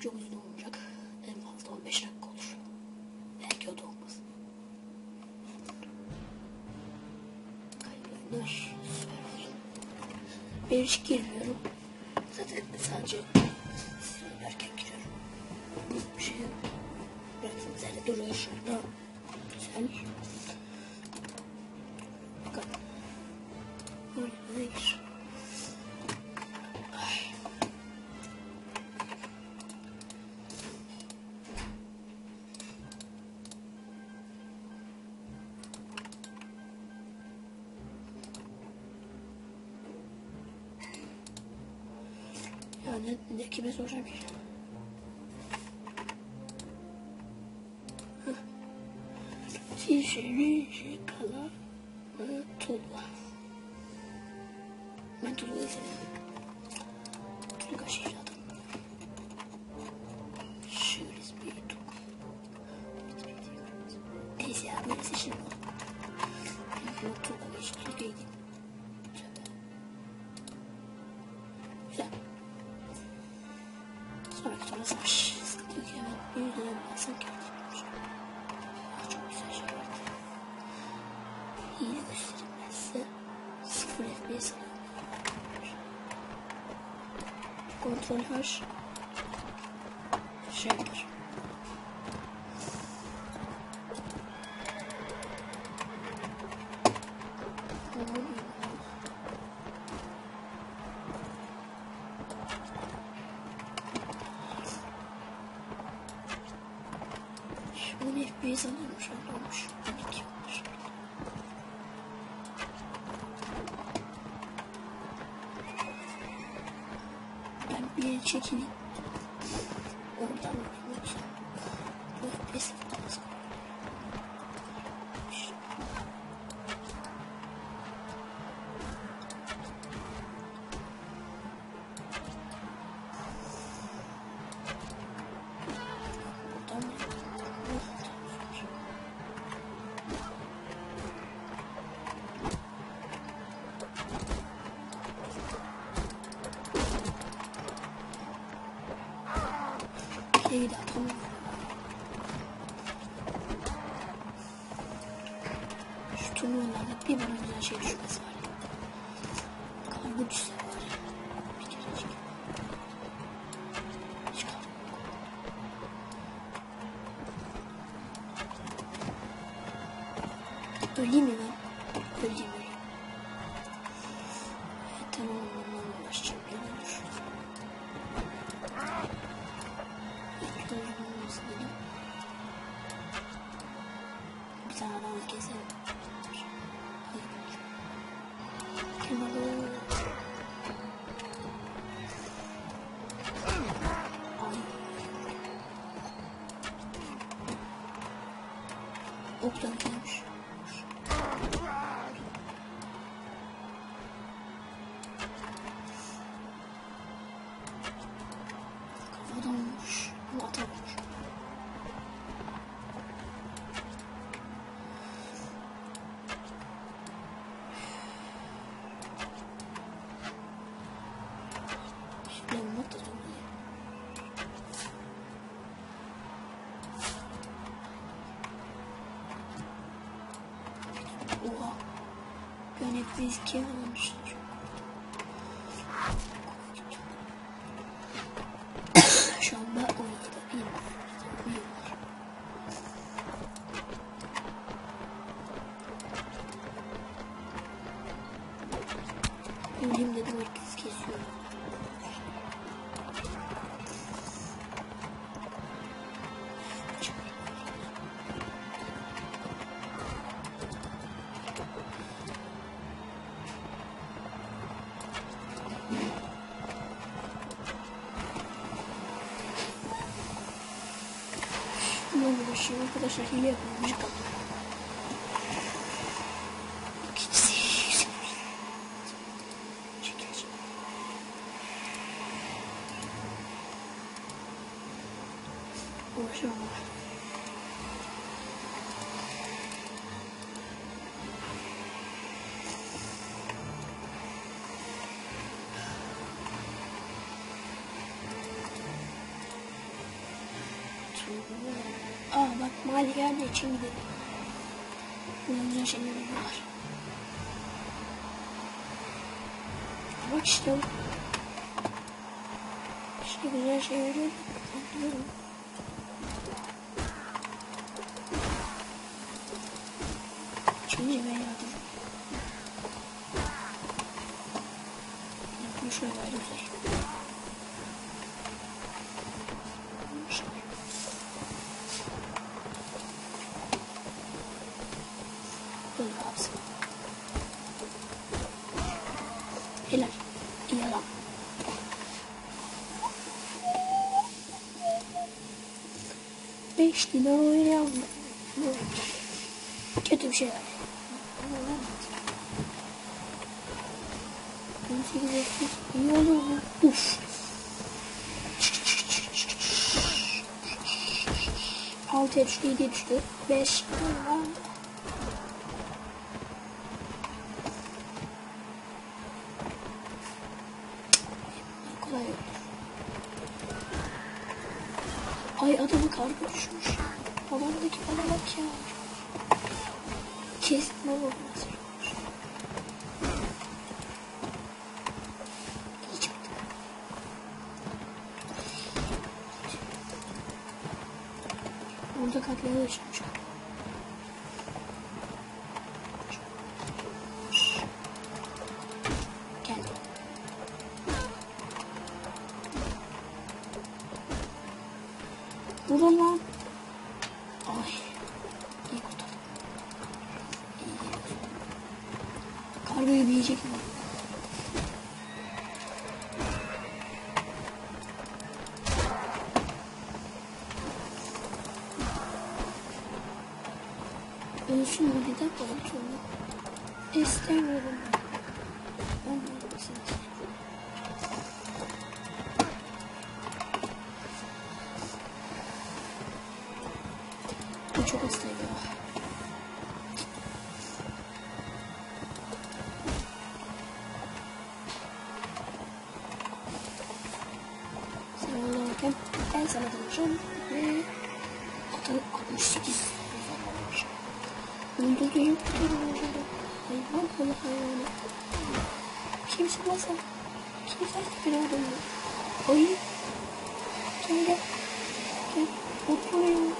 çok uzun olacak. En fazla 15 dakika olur. Belki o da olmaz. Kayıtlar süper olsun. Ben hiç girmiyorum. Zaten sadece söylerken giriyorum. Bir şey. Bırakın üzerinde duruyor şurada. Güzel. Ya ne, kime soracağım ki? Tişeri şekala Tula. Ben Tula'yı seviyorum. Tula kaşıyacağım. Şöyle bir tuk. Neyse ya seçim var. Ben Tula geçti. Tula'yı Güzel yazmış. Diyor ki evet bir dönem yazan kendimmiş. Çok güzel şey var. İyi de göstereyim ben size. Sıfır etmeyi sanıyorum. Kontrol H. Şey var. 10 FPS alıyormuş. Öyle olmuş. 12 olmuş. Ben bir el çekileyim. Şeyi de atamıyorum. Şu turnuvalarda bir bana güzel şey düşmesi 等 Yani biz kim 我倒是还行，没感冒。我，我去。我操！真的。Bak malikane için gidelim. Burada güzel şeyler var. Bak işte. İşte güzel şeyleri topluyorum. Şimdi ben yardım. Bunu şöyle ayrılır. Böyle kalsın. Helal. İyi adam. Lira oynayalım. Kötü bir şey var. 18 Ekim iyi olur bu. Uf. Altı düştü, yedi. Beş. Kolay olur. Ay adamı karga düşmüş. Bana bak. Kesin babam İyi çıktı. Orada katliamı yaşamış. Geldi. Çok ona bakayım. Ben sana danışacağım. Ve atalım 68. Öldüreyim. Hayvan kolu hayvanı. Kimse masa. Kimse bir adamı. Ay. Gel gel. Gel. Oturayım.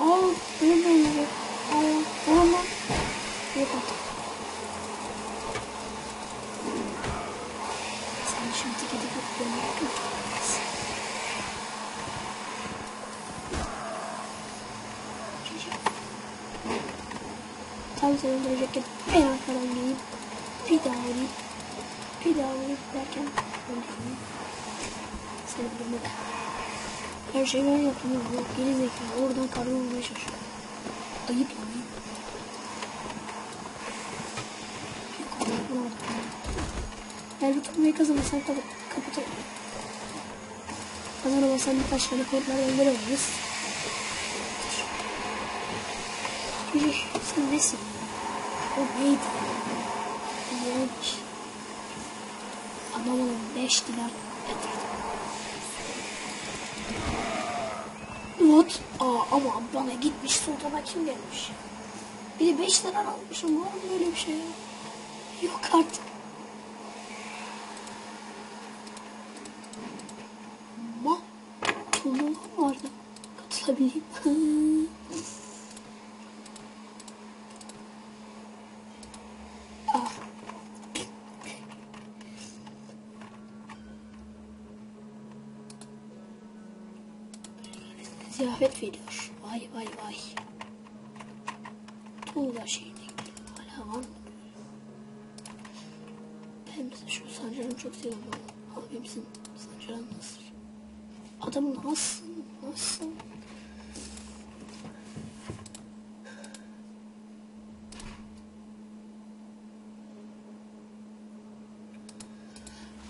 Aa, öyle böyle. Aa, oğlum lan. Yok artık. Sen şimdi gidip yapıyorsun. Tam seni öldürecekken en arkadan gelip bir daha vurayım. Bir daha vurayım derken öldüreyim. Seni vurmadı. Her şeyi ben yapıyorum. Yok geri zekalı. Oradan karnı vurmaya çalışıyor. Ayıp lan. Eğer bu turnuvayı kazanırsan kapı, kapatalım. Kazanamazsan birkaç tane kodlardan veremeyiz. Yürü, sen nesin? O neydi? İğrenç. Adam ona 5 dinar yatırdı. Not. Aa, ama bana gitmiş sultana kim gelmiş? Bir de 5 lira almışım. Var mı böyle bir şey ya? Yok artık. Ama turnuva vardı. Katılabileyim. ah. Ziyafet veriyor. Vay vay vay. Tuğla şeyine gidelim. Hala var mı? Ben mesela şu Sancar'ını çok seviyorum abimsin Sancar'ın nasıl? Adam nasıl? Nasıl?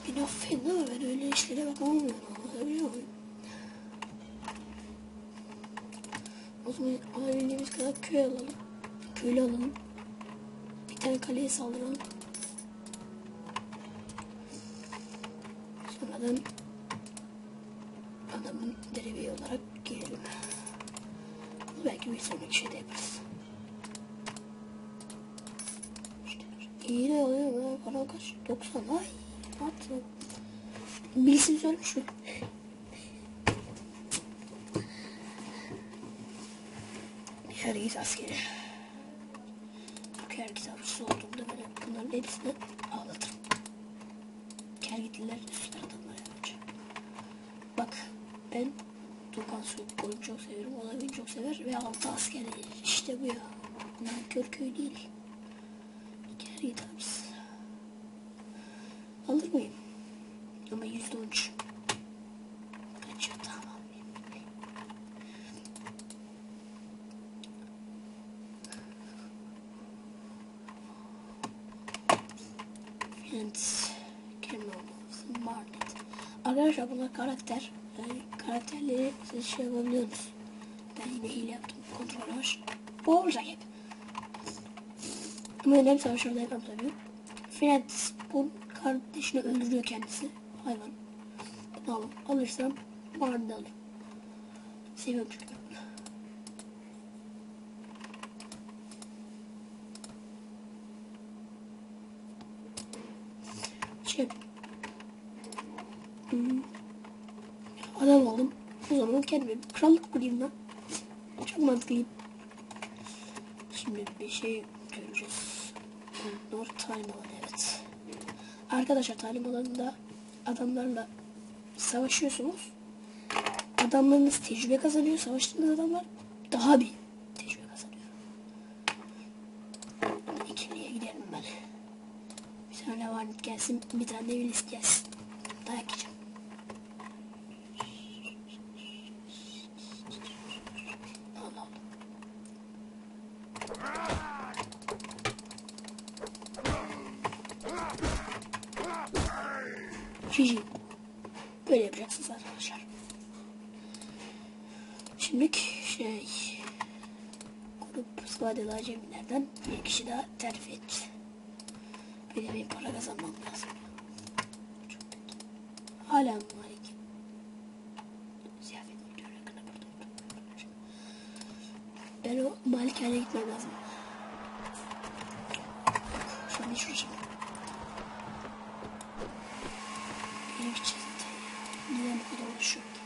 Beni affedin ama ben öyle işlere bakamıyorum. Anlatabiliyor muyum? O zaman alabildiğimiz kadar köy alalım. Köylü alalım. Bir tane kaleye saldıralım. Sonradan adamın derevi olarak girelim. belki bir sonraki şeyde yaparız. İşte, iyi de oluyor. Para kaç? 90. Ay. Bilsin söylemiş Herkes askeri. Herkes avcısı olduğunda böyle bunların hepsini ağlatırım. Kergitliler üstler adamlar yapacak. Bak ben Tokan Soğuk oyunu çok severim. O da beni çok sever ve altı asker işte bu ya. Nankör köy değil. And Cameron Marnet. Arkadaşlar bunlar karakter. Yani karakterleri siz şey yapabiliyorsunuz. Ben yine hile yaptım. Kontrol var. Bu olacak hep. Ama önemli savaşlarda yapmam tabii. Francis bu kardeşini öldürüyor kendisi. Hayvan. Bunu alın. Alırsam Marnet alırım. Seviyorum çünkü. Şey. Hmm. Adam oldum. O zaman kendime bir krallık kurayım lan. Çok mantıklıyım. Şimdi bir şey göreceğiz. North Time alanı evet. Arkadaşlar talim alanında adamlarla savaşıyorsunuz. Adamlarınız tecrübe kazanıyor. Savaştığınız adamlar daha bir tecrübe kazanıyor. İkiliye gidelim ben. Bir tane varlık gelsin, bir tane de Willis gelsin. GG. Böyle yapacaksınız arkadaşlar. Şimdilik şey... Grup Svadeli Acemilerden bir kişi daha terfi etti. Bir de benim para kazanmam lazım. Hala Malik. Ziyafet müdürü hakkında burada. Ben o Malikane gitmem lazım. Şu an hiç uğraşamam. Zaten ya. Neden bu kadar uğraşıyor ki?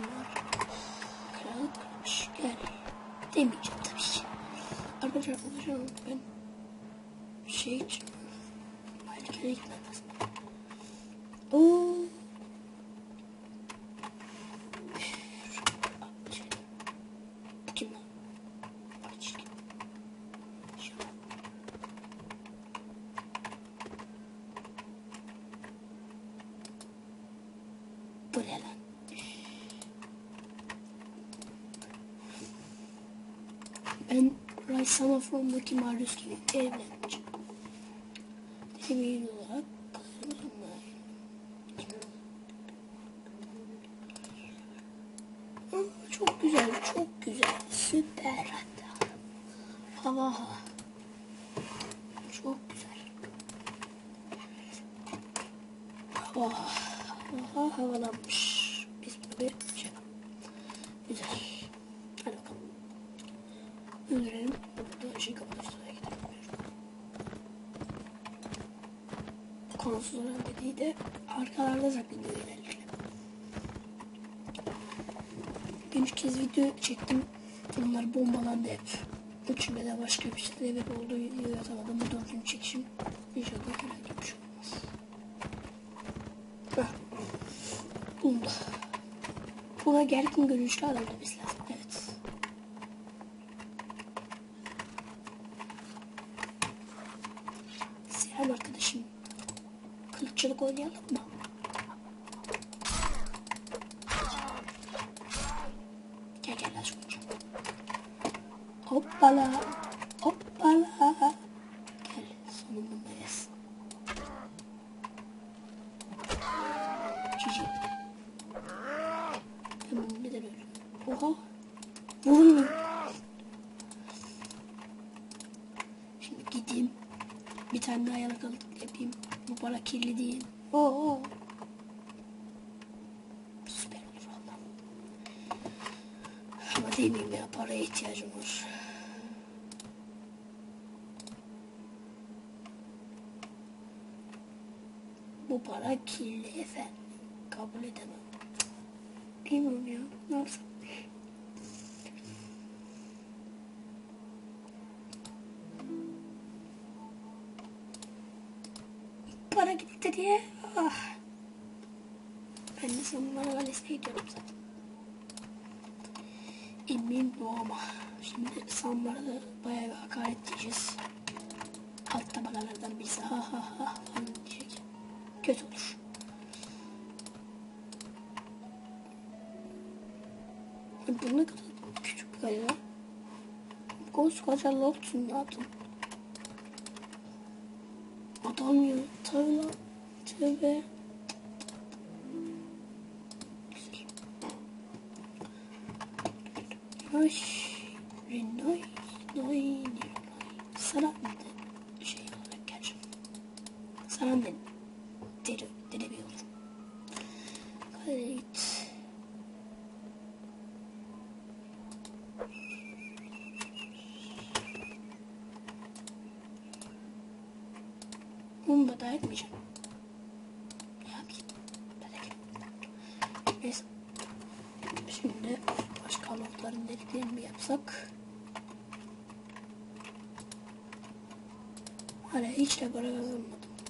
Kim var? Kral kırmış. Gel. Demeyeceğim tabii ki. Arkadaşlar ben şey için Malika'ya gitmem lazım. Oo. Şey, Kim lan? Bak çirkin. Şu. Bu ne lan? Ben Raysama From'daki Marius gibi evleneceğim. Demeyin olarak Aa, Çok güzel, çok güzel. Süper hatta. Hava hava. Çok güzel. Hava, hava havalanmış. Biz bunu bir şey yapalım. Güzel. Hadi bakalım. Öldürelim. Burada şey kapatırız. Oraya gidelim. Dediği de arkalarda saklanıyor genellikle. Ben üç kez video çektim. Bunlar bombalandı hep. Üçünde de başka bir sebep oldu. Video atamadım. Bu dördüncü çekişim. İnşallah herhangi bir şey olmaz. Heh. Bunda. Buna gergin görünüşlü adam demesi oynayalım mı? Gel gel aşkım. Hoppala. Hoppala. Demeyeyim ya paraya ihtiyacım var. Bu para kirli efendim. Kabul edemem. Bilmiyorum ya. Ne yapsam? Para gitti diye. Ah. Ben de sonlara valesine gidiyorum zaten. Emin bu ama. Şimdi Sambar'a da bayağı bir hakaret diyeceğiz. Alt tabakalardan birisi ha ha ha falan diyecek. Kötü olur. Bu ne kadar küçük lan. Koskoca lordsun ne yaptın? Adam ya. Lan. Tövbe. Ay. Renay. Nay. Sana bir şey olarak gerçi. Sana ben deri, deri bir olur. Kayıt. Bunu da yapayım? Dayak et. Neyse. Şimdi notların deliklerini yapsak? Hala hiç de para kazanmadım.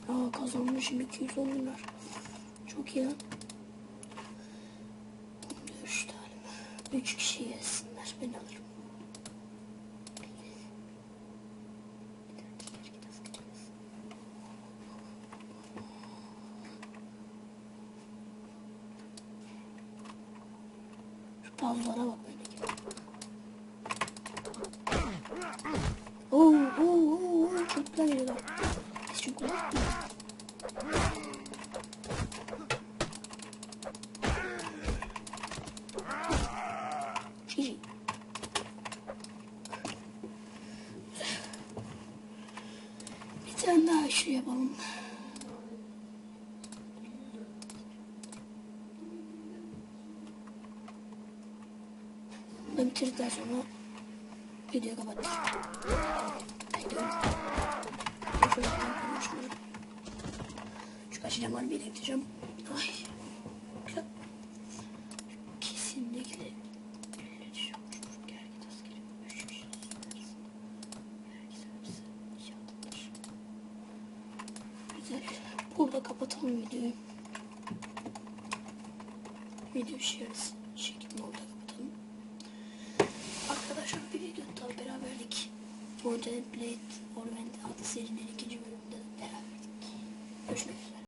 Aa kazanmışım 210 dinar. Çok iyi lan. Üç tane. Üç kişi yesinler. Ben alırım. Şu pavlara bak böyle gibi. Oo, oo, oo, oo, çok güzel geliyor. Biz çok güzel. Gigi. Bir tane daha şey yapalım. Bunu bitirdikten sonra videoyu kapatacağım. Haydi. Şöyle yapalım, şöyle. Şu kaçacağım var bir yapacağım. Ay.